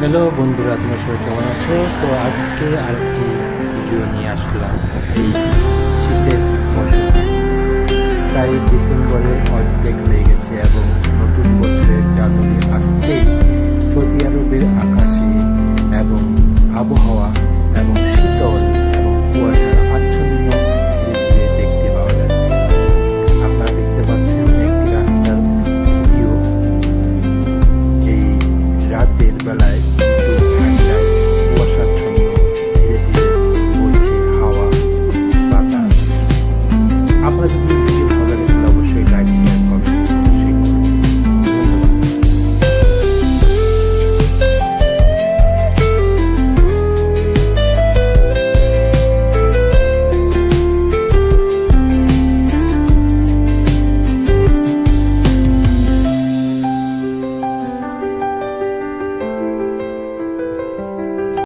Hello বন্ধুরা, তোমার সবাই কেমন আছো? তো আজকে আরেকটি ভিডিও নিয়ে আসলাম। শীতের মৌসুম প্রায় ডিসেম্বরে অর্ধেক হয়ে গেছে এবং নতুন বছরের জানুয়ারি আসতে সৌদি আরবের আকাশে এবং আবহাওয়া